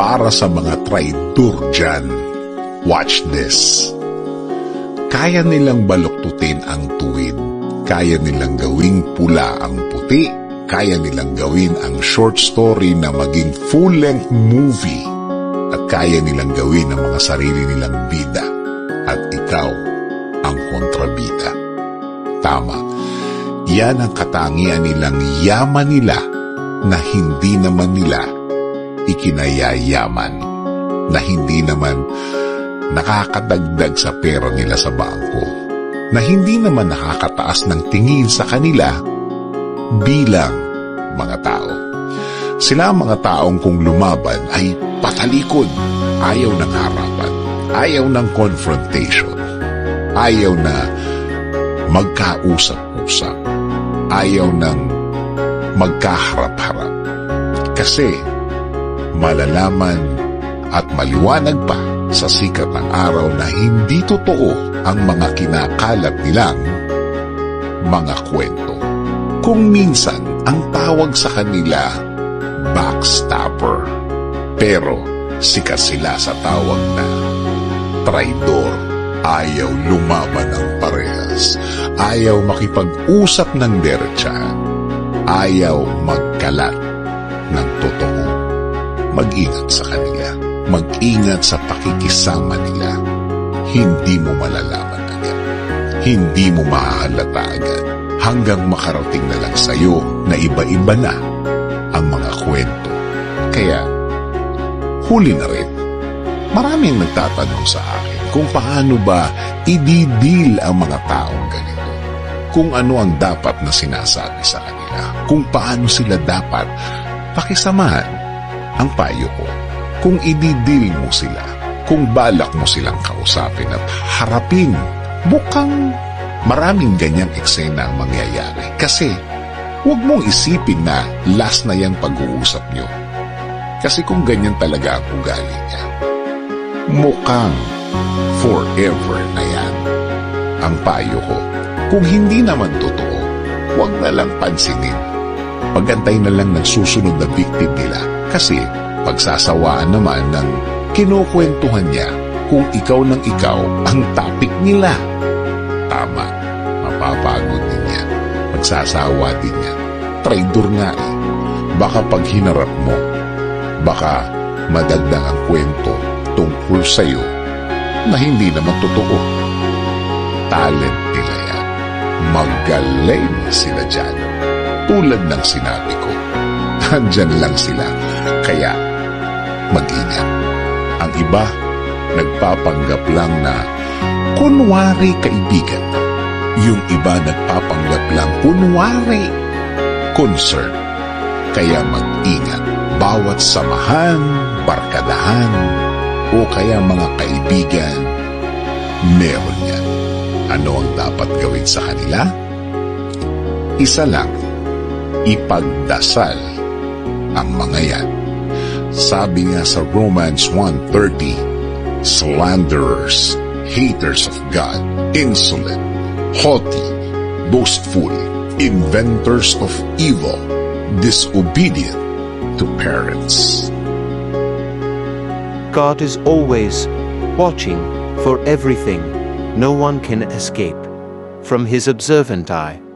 para sa mga traitor dyan. Watch this. Kaya nilang baluktutin ang tuwid. Kaya nilang gawing pula ang puti. Kaya nilang gawin ang short story na maging full-length movie. At kaya nilang gawin ang mga sarili nilang bida. At ikaw ang kontrabida. Tama. Yan ang katangian nilang yaman nila na hindi naman nila ikinayayaman. Na hindi naman nakakadagdag sa pera nila sa bangko. Na hindi naman nakakataas ng tingin sa kanila bilang mga tao. Sila ang mga taong kung lumaban ay patalikod, ayaw ng harapan, ayaw ng confrontation, ayaw na magkausap-usap, ayaw ng magkaharap-harap. Kasi malalaman at maliwanag pa sa sikat ng araw na hindi totoo ang mga kinakalat nilang mga kwento. Kung minsan ang tawag sa kanila backstabber. Pero sikat sila sa tawag na traidor. Ayaw lumaban ng parehas. Ayaw makipag-usap ng derechahan. Ayaw magkalat ng totoo. Mag-ingat sa kanila. Mag-ingat sa pakikisama nila. Hindi mo malalaman agad. Hindi mo mahahalata agad. Hanggang makarating na lang sa'yo na iba-iba na ang mga kwento. Kaya, huli na rin. Maraming nagtatanong sa akin kung paano ba ididil ang mga taong ganito. Kung ano ang dapat na sinasabi sa kanila. Kung paano sila dapat pakisamahan ang payo ko. Kung ididil mo sila, kung balak mo silang kausapin at harapin, mukhang maraming ganyang eksena ang mangyayari. Kasi huwag mong isipin na last na yung pag-uusap nyo. Kasi kung ganyan talaga ang ugali niya, mukhang forever na yan. Ang payo ko, kung hindi naman totoo, huwag na lang pansinin. Pagantay na lang ng susunod na victim nila. Kasi pagsasawaan naman ng kinukwentuhan niya kung ikaw ng ikaw ang topic nila. Tama, mapapagod din yan. Magsasawa din yan. Traidor nga eh. Baka pag hinarap mo, baka madagdag ang kwento tungkol sa'yo na hindi naman totoo. Talent nila yan. Magaling sila dyan. Tulad ng sinabi ko, nandyan lang sila. Kaya, mag-ingat. Ang iba, nagpapanggap lang na kunwari kaibigan. Yung iba nagpapanggap lang kunwari concern. Kaya mag-ingat. Bawat samahan, barkadahan, o kaya mga kaibigan, meron yan. Ano ang dapat gawin sa kanila? Isa lang, ipagdasal ang mga yan. Sabi nga sa Romans 1.30, slanderers, haters of God, insolent, haughty, boastful, inventors of evil, disobedient to parents. God is always watching for everything. No one can escape from his observant eye.